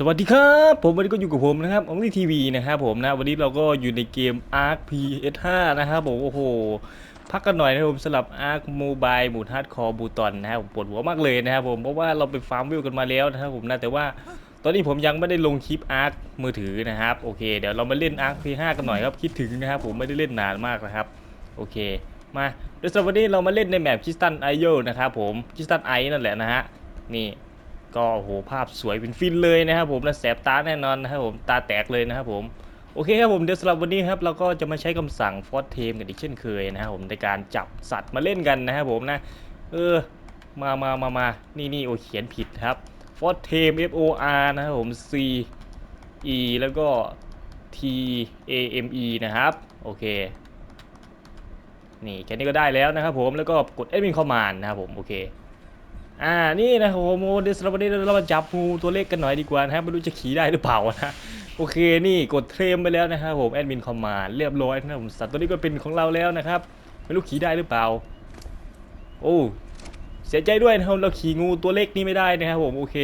สวัสดีครับ ผมวันนี้ก็อยู่กับผมนะครับอ n ลี่ทีวีนะครับผมนะวันนี้เราก็อยู่ในเกม Ark PS5 นะครับผมโอ้โห พักกันหน่อยนะครับผมสำหรับ Ark Mobile หมูทัดคอบูตอนนะครับผมปวดหัวมากเลยนะครับผมเพราะว่าเราไปฟาร์มวิวกันมาแล้วนะครับผมนะแต่ว่าตอนนี้ผมยังไม่ได้ลงคลิป Ark มือถือนะครับโอเค เดี๋ยวเรามาเล่น Ark PS5 กันหน่อยครับคิดถึงนะครับผมไม่ได้เล่นนานมากนะครับโอเคมาโดยสำหรับวันนี้เรามาเล่นในแมปคิสตันไอโยนะครับผมคิสตันไอนั่นแหละนะฮะนี่ ก็โอ้โหภาพสวยเป็นฟินเลยนะครับผมและแสบตาแน่นอนนะครับผมตาแตกเลยนะครับผมโอเคครับผมเดี๋ยวสำหรับวันนี้ครับเราก็จะมาใช้คำสั่งฟอสเทมกันอีกเช่นเคยนะครับผมในการจับสัตว์มาเล่นกันนะครับผมนะเออมามามามานี่นี่โอเขียนผิดครับฟอสเทม F O R นะครับผม C E แล้วก็ T A M E นะครับโอเคนี่แค่นี้ก็ได้แล้วนะครับผมแล้วก็กด Admin Command นะครับผมโอเค อ่า นี่นะครับผมโมเดสเราวันนี้เรามาจับงูตัวเล็กกันหน่อยดีกว่านะครับไม่รู้จะขี่ได้หรือเปล่านะ โอเค นี่กดเทรมไปแล้วนะครับผมแอดมินคอมมานด์เรียบร้อยนะครับผมสัตว์ตัวนี้ก็เป็นของเราแล้วนะครับ ไม่รู้ขี่ได้หรือเปล่า โอ้ เสียใจด้วยนะครับเราขี่งูตัวเล็กนี่ไม่ได้นะครับผมโอเค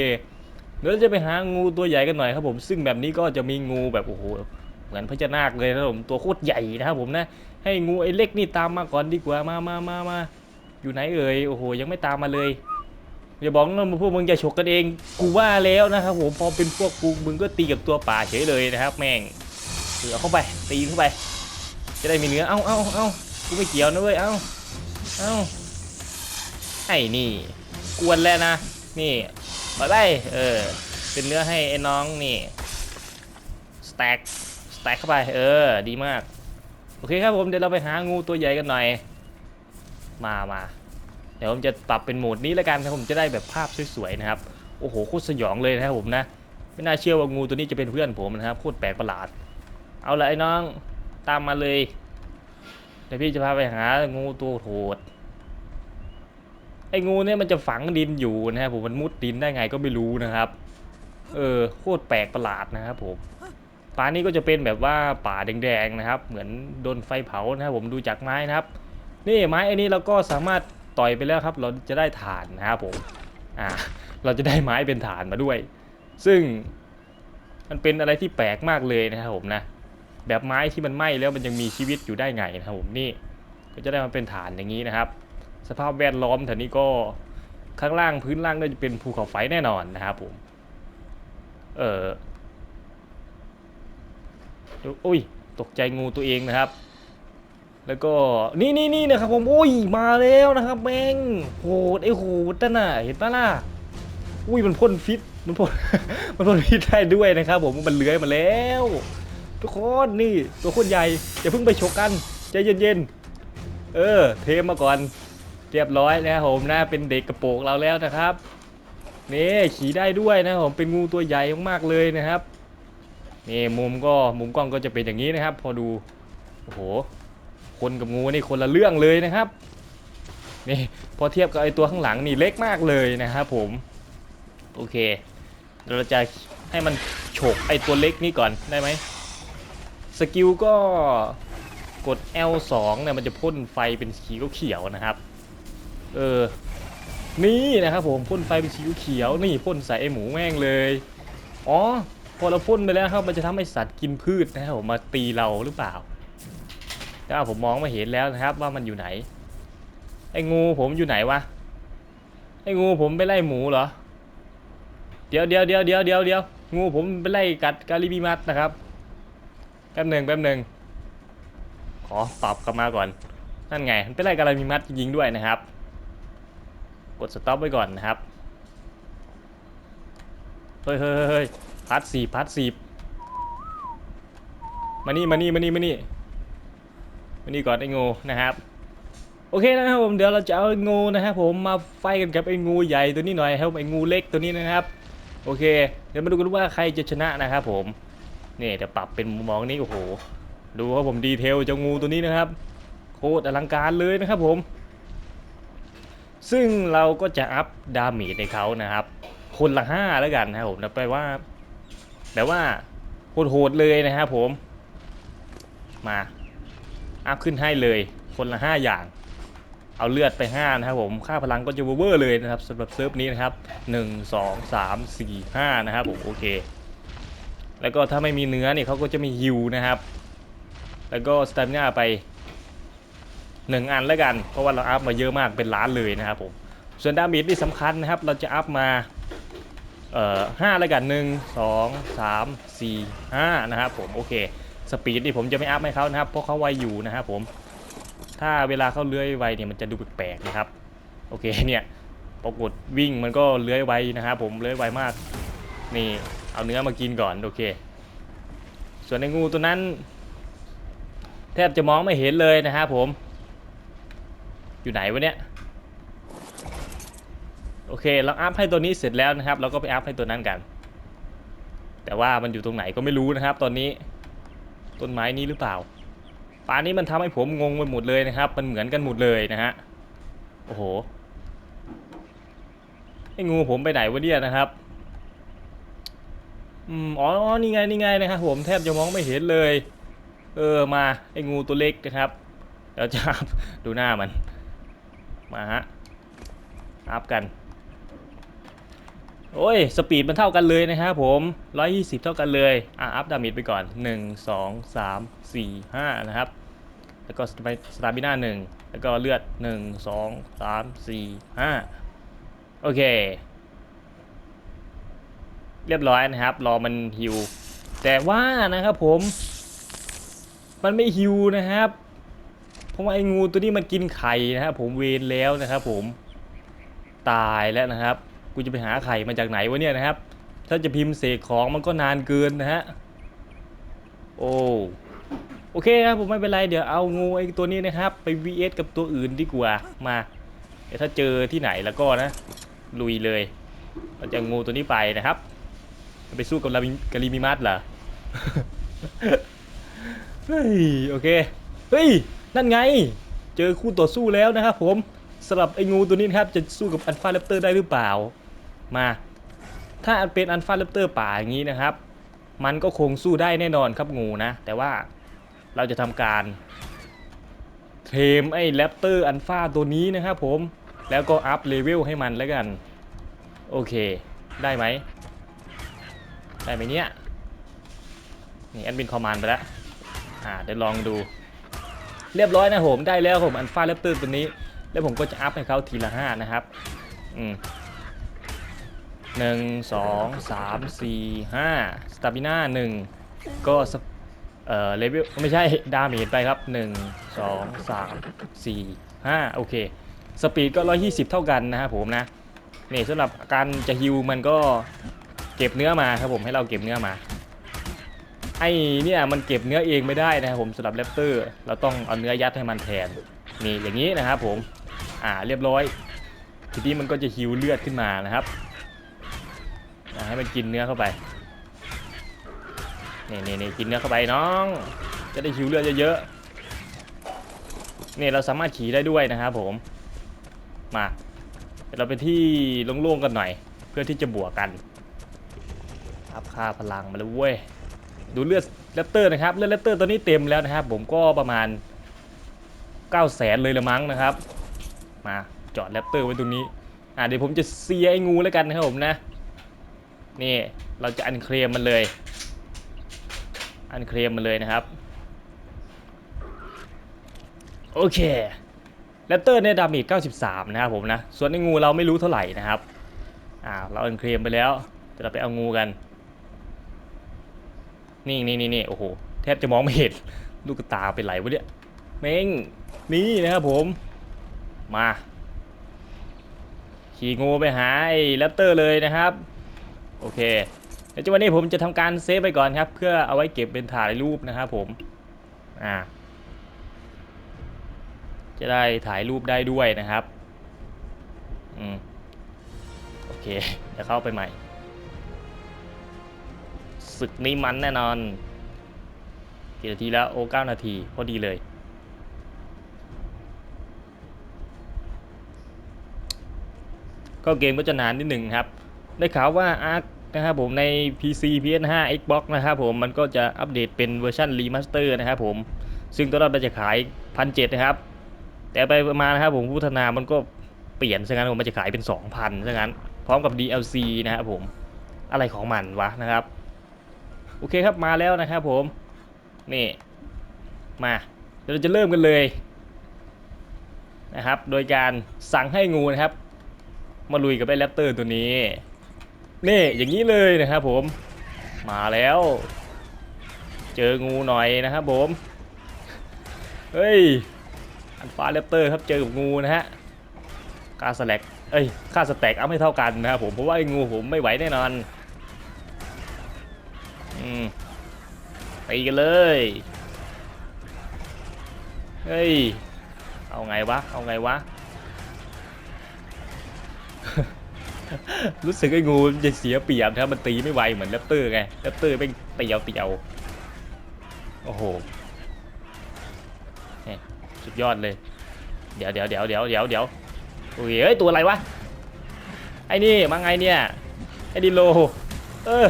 เดี๋ยวจะไปหางูตัวใหญ่กันหน่อยครับผม ซึ่งแบบนี้ก็จะมีงูแบบโอ้โหเหมือนพญานาคเลยนะครับผมตัวโคตรใหญ่นะครับผมนะ ให้งูไอ้เล็กนี่ตามมาก่อนดีกว่ามามามามาอยู่ไหนเอ่ยโอ้โหยังไม่ตามมาเลย อย่าบอกนะพวกมึงจะฉกกันเอง กูว่าแล้วนะครับผมพอเป็นพวกกูมึงก็ตีกับตัวป่าเฉยเลยนะครับ แม่งเสือเข้าไปตีเข้าไป จะได้มีเนื้อเอ้าเอ้าเอ้ากูไม่เกี่ยวนะเว้ยเอ้าเอ้าไอ้นี่ กวนแล้วนะ นี่ไปไปเออ เป็นเนื้อให้ไอ้น้องนี่สแต็กสแต็กเข้าไป เออ ดีมาก โอเคครับผมเดี๋ยวเราไปหางูตัวใหญ่กันหน่อย มามา ดี๋ยวผมจะปรับเป็นโหมดนี้แล้วกันครับผมจะได้แบบภาพสวยๆนะครับโอ้โหโคตรสยองเลยนะครับผมนะ ไม่น่าเชื่อว่างูตัวนี้จะเป็นเพื่อนผมนะครับโคตรแปลกประหลาด เอาละไอ้น้องตามมาเลยเดี๋ยวพี่จะพาไปหางูตัวโหดไอ้งูเนี่ยมันจะฝังดินอยู่นะครับผมมันมุดดินได้ไงก็ไม่รู้นะครับ เออโคตรแปลกประหลาดนะครับผมป่านี้ก็จะเป็นแบบว่าป่าแดงๆนะครับ เหมือนโดนไฟเผานะครับผมดูจากไม้นะครับ นี่ไม้อันนี้เราก็สามารถ ต่อยไปแล้วครับเราจะได้ฐานนะครับผมอ่าเราจะได้ไม้เป็นฐานมาด้วย ซึ่งมันเป็นอะไรที่แปลกมากเลยนะครับผมนะแบบไม้ที่มันไหม้แล้วมันยังมีชีวิตอยู่ได้ไงนะครับผมนี่ก็จะได้มาเป็นฐานอย่างนี้นะครับ สภาพแวดล้อมแถวนี้ก็ข้างล่างพื้นล่างน่าจะเป็นภูเขาไฟแน่นอนนะครับผมเอออุ้ยตกใจงูตัวเองนะครับ แล้วก็นี่นี่นี่นะครับผมโอ้ยมาแล้วนะครับแมงโหดไอ้โหดนั่นน่ะเห็นปะล่ะอุ้ยมันพ่นฟิตมันพ่นมันพ่นฟิตได้ด้วยนะครับผมมันเลื้อยมาแล้ว ทุกคนนี่ตัวโคนใหญ่อย่าเพิ่งไปฉกกันใจเย็นๆเออ เทมาก่อนเรียบร้อยนะครับผมนะเป็นเด็กกระโปรงเราแล้วนะครับนี่ขี่ได้ด้วยนะผมเป็นงูตัวใหญ่มากๆเลยนะครับนี่มุมก็มุมกล้องก็จะเป็นอย่างนี้นะครับ พอดูโอ้โห คนกับงูนี่คนละเรื่องเลยนะครับนี่พอเทียบกับไอตัวข้างหลังนี่เล็กมากเลยนะครับผมโอเคเราจะให้มันฉกไอตัวเล็กนี่ก่อนได้ไหมสกิลก็กด L2 เนี่ยมันจะพ่นไฟเป็นสีเขียวนะครับเออนี่นะครับผมพ่นไฟเป็นสีเขียวนี่พ่นใส่ไอหมูแม่งเลยอ๋อพอเราพ่นไปแล้วครับมันจะทำให้สัตว์กินพืชนะครับผมมาตีเราหรือเปล่า แต่ว่าผมมองไม่เห็นแล้วนะครับ ว่ามันอยู่ไหน ไอ้งูผมอยู่ไหนวะ ไอ้งูผมไปไล่หมูเหรอ เดี๋ยวเดี๋ยวเดี๋ยวเดี๋ยวเดี๋ยวเดี๋ยวงูผมไปไล่กัดกาลิบิมัสนะครับ แป๊บหนึ่งแป๊บหนึ่งขอปรับกลับมาก่อน นั่นไงมันไปไล่กาลิบิมัสจริงด้วยนะครับ กดสต็อปไว้ก่อนนะครับ เฮ้ยเฮ้ยเฮ้ยพัดสี่พัดสี่มานี่มานี่มานี่มานี่ วันนี้ก่อนไอ้งูนะครับ โอเคนะครับผมเดี๋ยวเราจะเอาไอ้งูนะครับผมมาไฟกันกับไอ้งูใหญ่ตัวนี้หน่อยครับไอ้งูเล็กตัวนี้นะครับโอเค เดี๋ยวมาดูกันว่าใครจะชนะนะครับผมนี่เดี๋ยวปรับเป็นมุมมองนี้โอ้โหดูครับผมดีเทลเจ้างูตัวนี้นะครับ โคตรอลังการเลยนะครับผม ซึ่งเราก็จะอัพดาเมจในเขานะครับ คนละห้าแล้วกันนะครับผมแปลว่าแปลว่าโหดๆเลยนะครับผมมา อัพขึ้นให้เลย คนละ 5 อย่าง เอาเลือดไป 5 นะครับผม ค่าพลังก็จะเวอร์เลยนะครับสำหรับเซิร์ฟนี้นะครับ 1 2 3 4 5 นะครับผมโอเค แล้วก็ถ้าไม่มีเนื้อเนี่ยเขาก็จะมีฮิวนะครับ แล้วก็สเตมิน่าไปหนึ่งอันแล้วกัน เพราะว่าเราอัพมาเยอะมากเป็นล้านเลยนะครับผม ส่วนดาเมจที่สำคัญนะครับ เราจะอัพมาเอ่อห้าแล้วกันหนึ่งสองสามสี่ห้านะครับผมโอเค สปีดนี่ผมจะไม่อัพให้เขานะครับ เพราะเขาไวอยู่นะครับผมถ้าเวลาเขาเลื้อยไวเนี่ยมันจะดูแปลกๆนะครับ โอเคเนี่ยปรากฏวิ่งมันก็เลื้อยไวนะครับผมเลื้อยไวมาก นี่เอาเนื้อมากินก่อนโอเค ส่วนในงูตัวนั้น แทบจะมองไม่เห็นเลยนะครับผม อยู่ไหนวะเนี่ยโอเค เราอัพให้ตัวนี้เสร็จแล้วนะครับ เราก็ไปอัพให้ตัวนั้นกัน แต่ว่ามันอยู่ตรงไหนก็ไม่รู้นะครับ ตอนนี้ ต้นไม้นี้หรือเปล่าป่านี้มันทำให้ผมงงไปหมดเลยนะครับ มันเหมือนกันหมดเลยนะฮะ โอ้โห ไอ้งูผมไปไหนวะเนี่ยนะครับ อืม อ๋อ นี่ไง นี่ไงนะครับผมแทบจะมองไม่เห็นเลย เออ มา ไอ้งูตัวเล็กนะครับ เดี๋ยวจะดูหน้ามัน มาฮะอัพกัน โอ้ย สปีดมันเท่ากันเลยนะครับผม 120 เท่ากันเลย อะ อัพดาเมจไปก่อน 1 2 3 4 5 นะครับ แล้วก็สตาร์บิน่า1แล้วก็เลือด 1 2 3 4 5 โอเค เรียบร้อยนะครับ รอมันฮิว แต่ว่านะครับผม มันไม่ฮิวนะครับ เพราะว่าไอ้งูตัวนี้มันกินไข่นะครับผมเวนแล้วนะครับผม ตายแล้วนะครับ กูจะไปหาไข่มาจากไหนวะเนี่ยนะครับ ถ้าจะพิมพ์เสกของมันก็นานเกินนะฮะ โอ้ โอเคครับผมไม่เป็นไร เดี๋ยวเอางูไอ้ตัวนี้นะครับ ไป vs กับตัวอื่นดีกว่า มาเดี๋ยวถ้าเจอที่ไหนแล้วก็นะ ลุยเลยเราจะงูตัวนี้ไปนะครับ ไปสู้กับลามิกาลิมิมัสเหรอ เฮ้ย โอเค เฮ้ย นั่นไง เจอคู่ต่อสู้แล้วนะครับผมสำหรับไอ้งูตัวนี้นะครับ จะสู้กับอันฟาเลปเตอร์ได้หรือเปล่า มา ถ้าเป็นอันฟาเลปเตอร์ป่าอย่างนี้นะครับ มันก็คงสู้ได้แน่นอนครับงูนะ แต่ว่าเราจะทำการเทมไอ้แรปเตอร์อันฟาตัวนี้นะครับผม แล้วก็อัพเลเวลให้มันแล้วกัน โอเค ได้ไหม ได้ไหมเนี่ย นี่แอดมินคอมมานด์ไปแล้ว อ่าเดี๋ยวลองดู เรียบร้อยนะผม ได้แล้วผมอันฟาเลปเตอร์ตัวนี้ แล้วผมก็จะอัพให้เขาทีละห้านะครับ อืม หนึ่งสองสามสี่ห้าสตาบิน่าหนึ่งก็สเอ่อเลเวลไม่ใช่ดาเมจไปครับหนึ่งสองสามสี่ห้าโอเคสปีดก็120เท่ากันนะครับผมนะนี่สำหรับการจะฮิวมันก็เก็บเนื้อมาครับผมให้เราเก็บเนื้อมาไอ้เนี่ยมันเก็บเนื้อเองไม่ได้นะครับผมสำหรับแรปเตอร์เราต้องเอาเนื้อยัดให้มันแทนนี่อย่างนี้นะครับผมอ่าเรียบร้อย ทีนี้มันก็จะฮิวเลือดขึ้นมานะครับ ให้มันกินเนื้อเข้าไปนี่นี่นี่กินเนื้อเข้าไปน้อง จะได้ฮิวเลือดเยอะๆนี่เราสามารถขี่ได้ด้วยนะครับผม มาเราไปที่โล่งๆกันหน่อย เพื่อที่จะบวกกันอัพค่าพลังมาแล้วเว้ยดูเลือดแรปเตอร์นะครับเลือดแรปเตอร์ตัวนี้เต็มแล้วนะครับ ผมก็ประมาณ9 0 0แสนเลยละมั้งนะครับ มาจอดแรปเตอร์ไว้ตรงนี้อ่าเดี๋ยวผมจะเซียไอ้งูแล้วกันนะครับผมนะ นี่เราจะอันเคลมมันเลย อันเคลมมันเลยนะครับ โอเคแรปเตอร์เนี่ยดาเมจ93 นะครับผมนะ ส่วนไอ้งูเราไม่รู้เท่าไหร่นะครับ อ่า เราอันเคลมไปแล้วเดี๋ยวเราไปเอางูกัน นี่นี่นี่นี่โอ้โห แทบจะมองไม่เห็น ลูกตาเป็นไหลวะเนี่ยเม้งนี่นะครับผม มา ขี่งูไปหาไอ้แรปเตอร์เลยนะครับ โอเคเดี๋ยววันนี้ผมจะทำการเซฟไปก่อนครับ เพื่อเอาไว้เก็บเป็นถ่ายรูปนะครับผมอ่าจะได้ถ่ายรูปได้ด้วยนะครับอืมโอเคจะเข้าไปใหม่ศึกนี้มันแน่นอนกี่นาทีแล้วโอ้เก้านาทีพอดีเลยก็เกมก็จะนานนิดหนึ่งครับ ได้ข่าวว่า Ark นะครับผมใน PC PS5 Xbox นะครับผมมันก็จะอัปเดตเป็นเวอร์ชันรีมาสเตอร์นะครับผมซึ่งตอนแรกมันจะขายพันเนะครับ แต่ไปมานะครับผมผู้พัฒนามันก็เปลี่ยนซะงั้นผมมันจะขายเป็น 2,000ซะงั้น พร้อมกับ DLC นะครับผมอะไรของมันวะนะครับ โออเคครับมาแล้วนะครับผมนี่มาเดี๋ยวเราจะเริ่มกันเลยนะครับ โดยการสั่งให้งูนะครับ มาลุยกับไอ้แรปเตอร์ตัวนี้ นี่อย่างนี้เลยนะครับผม มาแล้ว เจองูหน่อยนะครับผม เฮ้ย อันฟ้าแรปเตอร์ครับเจอกับงูนะฮะค่าสแลกเอ้ย ค่าสแต็กอัพไม่เท่ากันนะครับผม เพราะว่าไอ้งูผมไม่ไหวแน่นอน อืมตีกันเลย เฮ้ย เอาไงวะ เอาไงวะ รู้สึกไอ้งูมันจะเสียเปรียบนะครับมันตีไม่ไวเหมือนแรปเตอร์ไงแรปเตอร์เป็นเตียวเตียวโอ้โหสุดยอดเลย เดี๋ยวเดี๋ยวเดี๋ยวเดี๋ยวเดี๋ยวเดี๋ยวโอ้ยเฮ้ยตัวอะไรวะไอ้นี่มาไงเนี่ยไอ้ดิโลเออ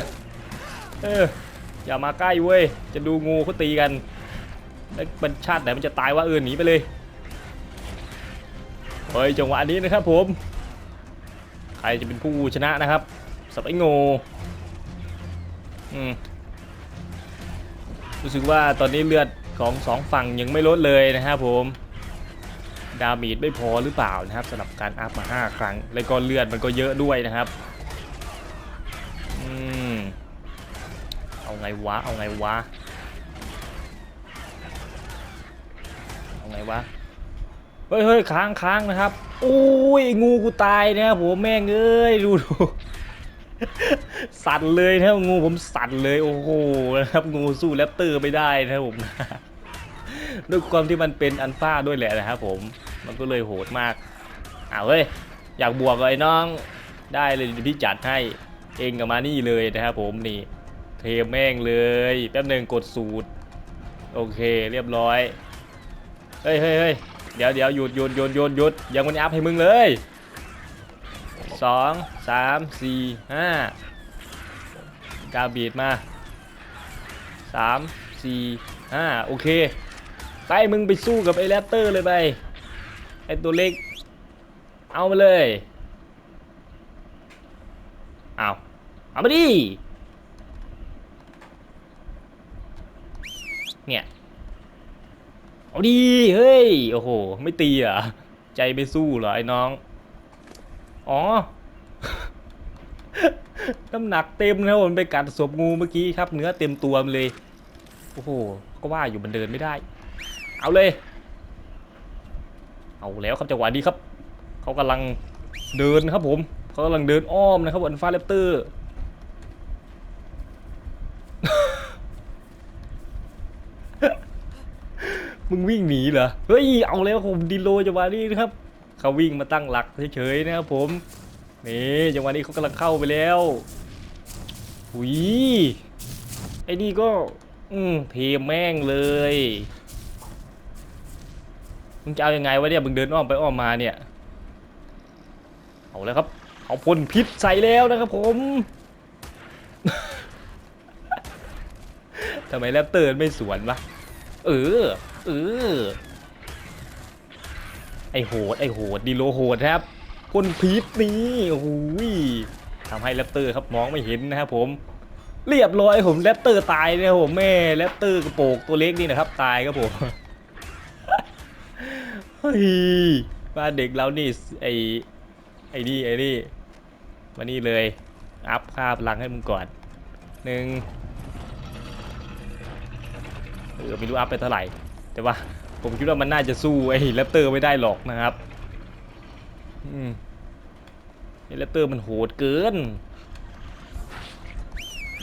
เอออย่ามาใกล้เว้ยจะดูงูเขาตีกันแล้วมันชาติไหนมันจะตายวะเออหนีไปเลยเฮ้ยจังหวะนี้นะครับผม รจะเป็นผู้ชนะนะครับสับไอ้งูอืมรู้สึกว่าตอนนี้เลือดของสองฝั่งยังไม่ลดเลยนะครับผมดาเมีดไม่พอหรือเปล่านะครับสำหรับการอัพมา 5 ครั้ง แล้วก็เลือดมันก็เยอะด้วยนะครับอืมเอาไงวะ เอาไงวะ เอาไงวะ เฮ้ยเฮ้ยค้างค้างนะครับอุ้ยงูกูตายนะครับผมแม่งเอ้ยดูดูสั่นเลยนะครับงูผมสั่นเลยโอ้โหนะครับงูสู้แรปเตอร์ไม่ได้นะครับผมด้วยความที่มันเป็นอันฟ้าด้วยแหละนะครับผมมันก็เลยโหดมากอ้าวเฮ้ยอยากบวกเลยน้องได้เลยพี่จัดให้เองกับมานี่เลยนะครับผมนี่เทแม่งเลยแป๊บหนึ่งกดสูตร โอเคเรียบร้อย เฮ้ยเฮ้ย เดี๋ยวเดี๋ยวหยุดหยุดหยุดหยุดหยุดยังไม่ได้อัพให้มึงเลยสองสามสี่ห้ากาบีดมาสามสี่ห้าโอเค ไปมึงไปสู้กับไอ้แรปเตอร์เลยไปไอ้ตัวเล็ก เอามาเลยเอาเอามาดิเนี่ย เอาดีเฮ้ย โอ้โห ไม่ตีอะ ใจไม่สู้เหรอไอ้น้อง อ๋อ น้ำหนักเต็มนะผมไปกัดศพงูเมื่อกี้ครับ เนื้อเต็มตัวมันเลย โอ้โห ก็ว่าอยู่มันเดินไม่ได้ เอาเลย เอาแล้วครับจังหวะนี้ครับ เขากำลังเดินครับผม เขากำลังเดินอ้อมนะครับอันฟ้าเลปเตอร์ มึงวิ่งหนีเหรอ เฮ้ย เอาแล้วผมดิโลจังหวะนี้นะครับ เขาวิ่งมาตั้งหลักเฉยๆนะครับผม นี่จังหวะนี้เขากำลังเข้าไปแล้วหุยไอ้นี่ก็ อืมเทแม่งเลย มึงจะเอายังไงวะเนี่ย มึงเดินอ้อมไปอ้อมมาเนี่ย เอาแล้วครับ เอาพ่นพิษใส่แล้วนะครับผมทำไมแรปเตอร์ไม่สวนวะ เออ เออไอโหดไอโหดดีโลโหดครับพ่นพิษนี่โอ้โหยทำให้แรปเตอร์ครับมองไม่เห็นนะครับผมเรียบร้อยผมแรปเตอร์ตายนะครับผมแม่แรปเตอร์กระโปรงตัวเล็กนี่นะครับตายครับผมเฮ้ยมาเด็กเรานี่ไอไอนี่ไอนี่มานี่เลยอัพค่าพลังให้มึงก่อนหนึ่งเออไม่รู้อัพไปเท่าไหร่ แต่ว่าผมคิดว่ามันน่าจะสู้ไอ้แรปเตอร์ไม่ได้หรอกนะครับอืมไอ้แรปเตอร์มันโหดเกิน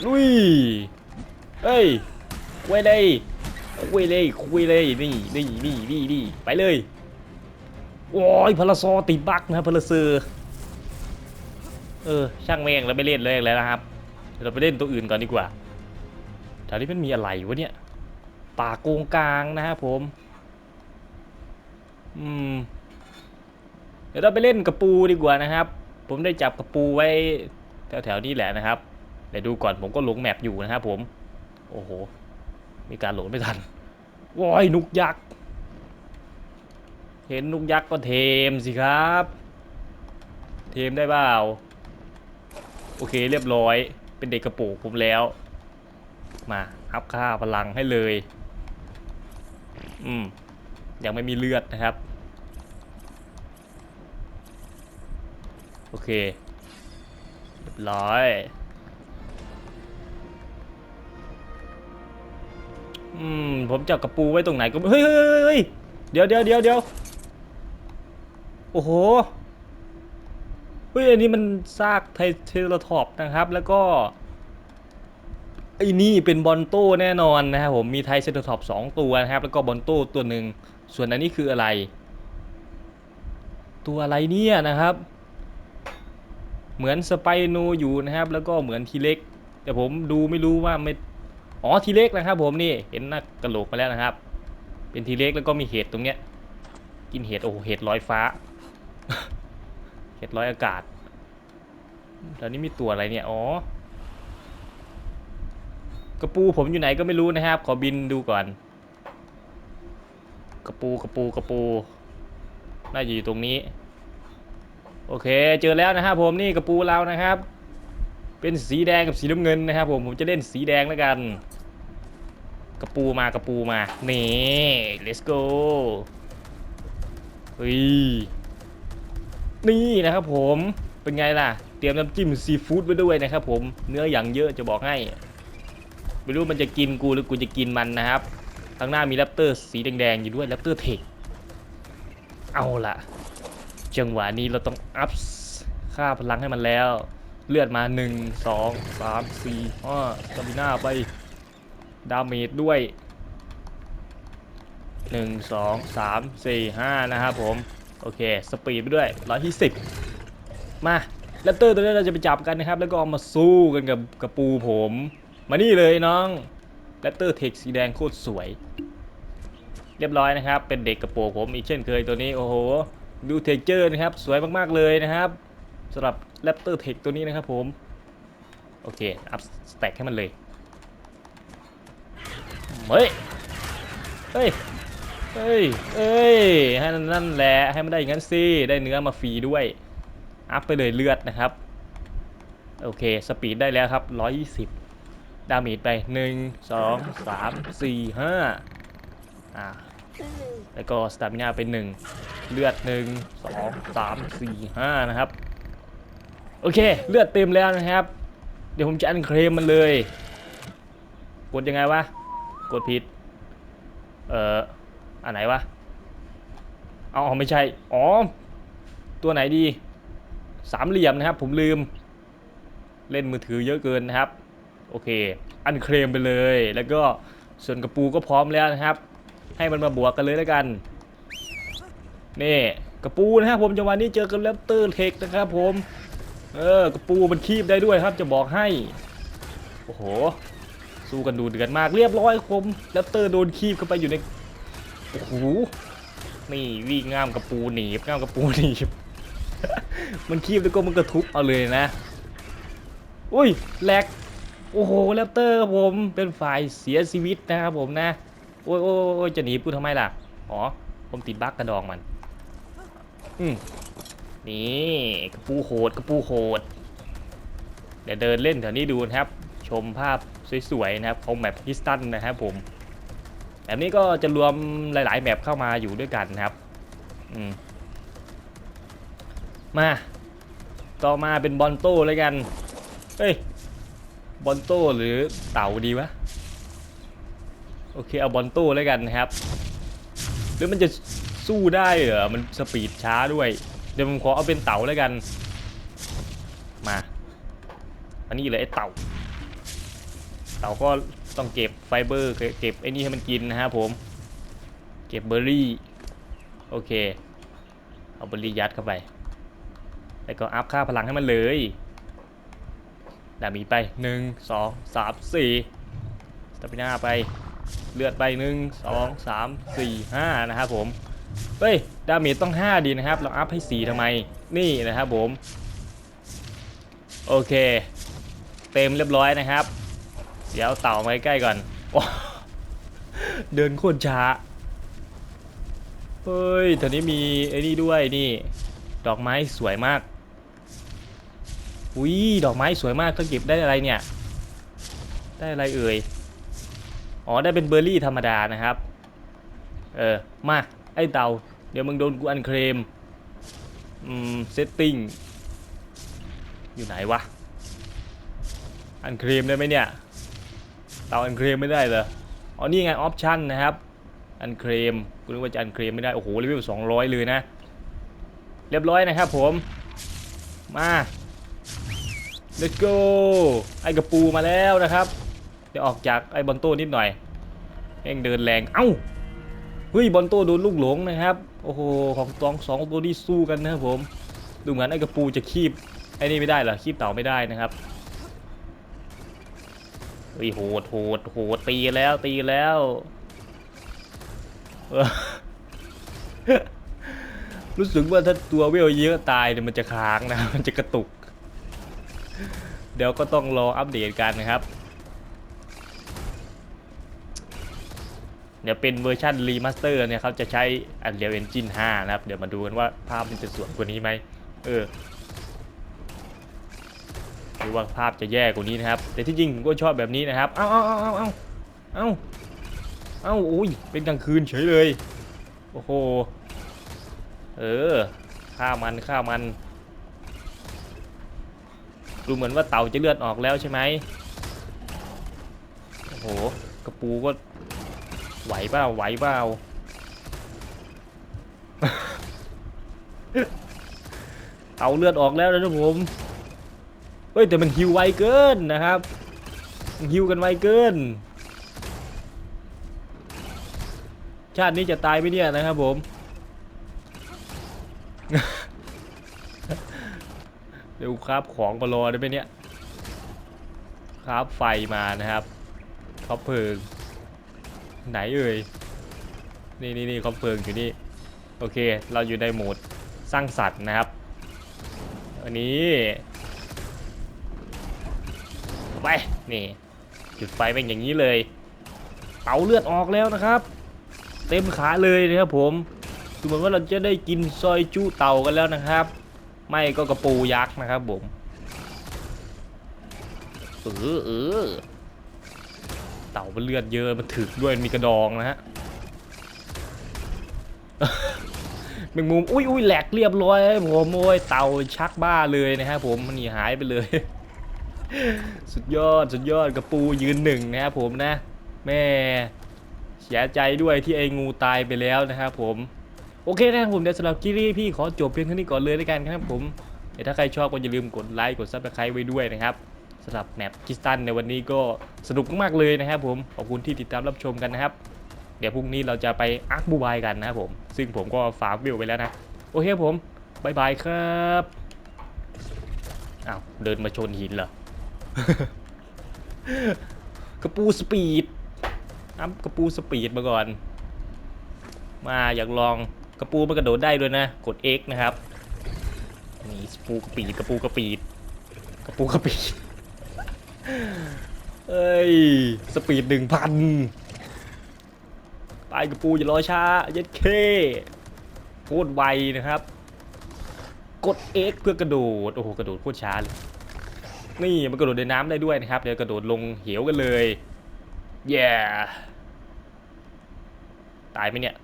ลุยเฮ้ยคุยเลยคุยเลยคุยเลยนี่นี่นี่นี่นี่ไปเลยโอ้ยพลซอติดบักนะพลเซอร์เออช่างแม่งแล้วไม่เล่นเลยแล้วนะครับเดี๋ยวเราไปเล่นตัวอื่นก่อนดีกว่าแถวนี้มันมีอะไรวะเนี่ย ป่าโกงกลางนะครับผม อืม เดี๋ยวเราไปเล่นกระปูดีกว่านะครับ ผมได้จับกระปูไว้แถวๆนี้แหละนะครับเดี๋ยวดูก่อนผมก็หลงแมปอยู่นะครับผม โอ้โห มีการโหลดไม่ทันว้ายนุกยักษ์ เห็นนุกยักษ์ก็เทมสิครับ เทมได้เปล่า โอเคเรียบร้อย เป็นเด็กกระปรงผมแล้ว มาอัพค่าพลังให้เลย อืมยังไม่มีเลือดนะครับ โอเคเรียบร้อย อืม ผมจะเอากระปูไว้ตรงไหนก็ เฮ้ยเฮ้ยเดี๋ยวเดี๋ยวเดี๋ยวเดี๋ยวโอ้โห เฮ้ย อันนี้มันซากไทเทเลทอปนะครับ แล้วก็ อ้นี่เป็นบอลโต้แน่นอนนะครับผมมีไทเซนเตอร์ท็อปสองตัวนะครับ แล้วก็บอลโต้ตัวหนึ่งส่วนอันนี้คืออะไร ตัวอะไรเนี่ยนะครับ เหมือนสไปโนอยู่นะครับ แล้วก็เหมือนทีเล็ก แต่ผมดูไม่รู้ว่าไม่อ๋อทีเล็กนะครับ ผมนี่เห็นหน้ากระโหลกมาแล้วนะครับ เป็นทีเล็กแล้วก็มีเห็ดตรงเนี้ย กินเห็ดโอ้โหเห็ดลอยฟ้า เห็ดลอยอากาศแล้วนี่มีตัวอะไรเนี่ยอ๋อ กระปูผมอยู่ไหนก็ไม่รู้นะครับ ขอบินดูก่อน กระปูกระปูกระปู น่าจะอยู่ตรงนี้ โอเค เจอแล้วนะครับผมนี่กระปูเรานะครับ เป็นสีแดงกับสีน้ำเงินนะครับ ผมผมจะเล่นสีแดงแล้วกัน กระปูมากระปูมานี่ let's go เฮ้ยนี่นะครับผมเป็นไงล่ะ เตรียมน้ำจิ้มซีฟู้ดไว้ด้วยนะครับผมเนื้ออย่างเยอะจะบอกให้ ไม่รู้มันจะกินกูหรือกูจะกินมันนะครับข้างหน้ามีแรปเตอร์สีแดงๆอยู่ด้วยแรปเตอร์เทคเอาละจังหวะนี้เราต้องอัพค่าพลังให้มันแล้ว เลือดมา 1 2 3 4 5สามิน่าไปดาเมจด้วย 1 2 3 4 5 นะครับผม โอเค สปีดไปด้วย 120 มาแรปเตอร์ตัวนี้เราจะไปจับกันนะครับ แล้วก็เอามาสู้กันกับกระปูผม มานี่เลยน้องแรปเตอร์เทคสีแดงโคตรสวย เรียบร้อยนะครับ เป็นเด็กกระโปรงผมอีกเช่นเคยตัวนี้ โอ้โห ดูเทคเจอร์นะครับ สวยมากๆเลยนะครับสำหรับแรปเตอร์เทคตัวนี้นะครับผม โอเค อัพสแต็กให้มันเลย เฮ้ย เฮ้ย เฮ้ย เฮ้ย ให้นั่นแหละ ให้มันได้อย่างนั้นสิ ได้เนื้อมาฟรีด้วย อัพไปเลยเลือดนะครับ โอเค สปีดได้แล้วครับ 120 ดาเมจไป1 2 3 4 5อ่าแล้วก็สตามินาเป็น1เลือด1 2 3 4 5นะครับ โอเค เลือดเต็มแล้วนะครับ เดี๋ยวผมจะอันเคลมมันเลย กดยังไงวะ กดผิด เอ่อ อันไหนวะ เอาเอาไม่ใช่ อ๋อ ตัวไหนดี สามเหลี่ยมนะครับ ผมลืม เล่นมือถือเยอะเกินนะครับ โอเค อันเคลมไปเลย แล้วก็ส่วนกระปูก็พร้อมแล้วนะครับ ให้มันมาบวกกันเลยแล้วกัน นี่กระปูนะครับผมจังหวะนี้เจอกับแรปเตอร์เทคนะครับผม เออกระปูมันคีบได้ด้วยครับจะบอกให้ โอ้โห สู้กันดูเดือดมากเรียบร้อยคมแรปเตอร์โดนคีบเข้าไปอยู่ใน โอ้โห นี่วิ่งง่ามกระปูหนีบง่ามกระปูหนีบ มันคีบแล้วก็มันกระทุบเอาเลยนะ อุ้ยแหลก โอ้โหแรปเตอร์ครับผมเป็นฝ่ายเสียชีวิตนะครับผมนะ โอ้ยโอ้ยจะหนีกูทำไมล่ะ อ๋อ ผมติดบั๊กกระดองมัน อืมนี่กระปูโหดกระปูโหด เดี๋ยวเดินเล่นแถวนี้ดูนะครับ ชมภาพสวยๆนะครับของแมปฮิสตันนะครับผมแบบนี้ก็จะรวมหลาย ๆ แมปเข้ามาอยู่ด้วยกันนะครับ อืม มา ต่อมาเป็นบอลโต้เลยกัน เฮ้ย บอลโต้หรือเต่าดีวะโอเคเอาบอลโต้แล้วกันนะครับหรือมันจะสู้ได้เหรอมันสปีดช้าด้วย เดี๋ยวผมขอเอาเป็นเต่าแล้วกัน มา อันนี้เลยไอ้เต่า เต่าก็ต้องเก็บไฟเบอร์เก็บไอ้นี่ให้มันกินนะครับผม เก็บเบอร์รี่โอเค เอาเบอร์รี่ยัดเข้าไปแล้วก็อัพค่าพลังให้มันเลย ดามีไป 1 2 3 4สตามิน่าไป เลือดไป 1 2 3 4 5 นะครับผม เฮ้ย ดาเมจต้อง 5 ดีนะครับ เราอัพให้ 4ทำไม นี่นะครับผม โอเค เต็มเรียบร้อยนะครับ เดี๋ยวเต่ามาใกล้ก่อนอเดินโคตรช้า เฮ้ยแถวนี้มีไอ้นี่ด้วยนี่ ดอกไม้สวยมาก อุ้ยดอกไม้สวยมากต้อเก็บได้อะไรเนี่ย ได้อะไรเอ่ย อ๋อได้เป็นเบอร์รี่ธรรมดานะครับ เออ มาไอ้เต่าเดี๋ยวมึงโดนกูอันเคลม อืมเซตติ้ง อยู่ไหนวะ อันเคลมได้ไหมเนี่ย เต่าอันเคลมไม่ได้เหรอ อ๋อนี่ไงออปชั่นนะครับ อันเคลมกูนึกว่าจะอันเคลมไม่ได้ โอ้โหเลเวลสองร้อยเลยนะ เรียบร้อยนะครับผม มา let's go ไอ้กระปูมาแล้วนะครับ เดี๋ยวออกจากไอ้บอลโต้นิดหน่อยเองเดินแรงเอ้าเฮ้ยบอลโต้โดนลูกหลงนะครับ โอ้โหของตองสองตัวที่สู้กันนะครับผม ดูเหมือนไอ้กระปูจะคีบไอ้นี่ไม่ได้เหรอคีบเต่าไม่ได้นะครับเฮ้ยโหดโหดโหดตีแล้วตีแล้วรู้สึกว่าถ้าตัวเวลเยอะตายเนี่ยมันจะค้างนะมันจะกระตุก เดี๋ยวก็ต้องรออัปเดตกันนะครับ เดี๋ยวเป็นเวอร์ชันรีมาสเตอร์นี่ยเขาจะใช้ Unreal Engine 5 นะครับ เดี๋ยวมาดูกันว่าภาพมันจะสวยกว่านี้ไหมเออหรือว่าภาพจะแย่กว่านี้นะครับ แต่ที่จริงผมก็ชอบแบบนี้นะครับ เอ้าเอ้าเอ้าเอ้าเอ้าเอ้าเอ้าอุ้ยเป็นกลางคืนเฉยเลย โอ้โห เออ ฆ่ามันฆ่ามัน ดูเหมือนว่าเต่าจะเลือดออกแล้วใช่ไหมโอ้โหกระปูก็ไหวเปล่าไหวเปล่าเต่าเลือดออกแล้วนะครับผมเฮ้ยแต่มันฮิวไวเกินนะครับฮิวกันไวเกิน ชาตินี้จะตายไหมเนี่ยนะครับผม เดี๋ยวครับของมารอได้ไหมเนี่ยครับไฟมานะครับครอบเพลิง ไหนเอ่ยนี่นี่นี่ครอบเพลิงอยู่นี่โอเค เราอยู่ในโหมดสร้างสัตว์นะครับอันนี้ไปนี่จุดไฟเป็นอย่างนี้เลยเตาเลือดออกแล้วนะครับ เต็มขาเลยนะครับผมดูเหมือนว่าเราจะได้กินซอยจุเต่ากันแล้วนะครับ ไม่ก็กระปูยักษ์นะครับผมเออเออเต่ามันเลือดเยอะมันถึกด้วยมีกระดองนะฮะแมงมุมอุ้ยอุ้ยแหลกเรียบร้อยครับผมโอ้ยเต่าชักบ้าเลยนะครับผมมันหนีหายไปเลย สุดยอดสุดยอดกระปูยืนหนึ่งนะครับผมนะ แม่เสียใจด้วยที่ไอ้งูตายไปแล้วนะครับผม โอเคนะครับผมเดี๋ยวสำหรับคลิปนี้พี่ขอจบเพียงเท่านี้ก่อนเลยแล้วกันครับผมเดี๋ยวถ้าใครชอบก็อย่าลืมกดไลค์กดซับสไครต์ไว้ด้วยนะครับสำหรับแมปคิสตันในวันนี้ก็สนุกมากๆเลยนะครับผมขอบคุณที่ติดตามรับชมกันนะครับ เดี๋ยวพรุ่งนี้เราจะไปอาร์คบูบายกันนะครับผม ซึ่งผมก็ฝากวิวไปแล้วนะ โอเคครับผมบายบายครับอ้าวเดินมาชนหินเหรอกระปูสปีดอัพกระปูสปีดมาก่อน มาอยากลอง กระปูมันกระโดดได้ด้วยนะ กด X นะครับนี่สปูกระปีดกระปูกระปีดกระปูกระปีดเอ้ย สปีดหนึ่งพันไปกระปูอย่ารอช้าเย็ดเคโคตรไวนะครับ กด X เพื่อกระโดด โอ้โห กระโดดโคตรช้าเลย นี่มันกระโดดในน้ำได้ด้วยนะครับ เดี๋ยวกระโดดลงเหวกันเลยแย่ตายไหมเนี่ย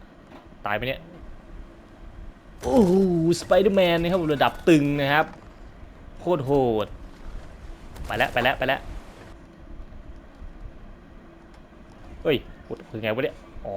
ตายไหมเนี่ย โอ้โหสไปเดอร์แมนนะครับระดับตึงนะครับโคตรโหด ไปแล้วไปแล้วไปแล้วเฮ้ยโหดคือไงวะเนี่ย อ๋อ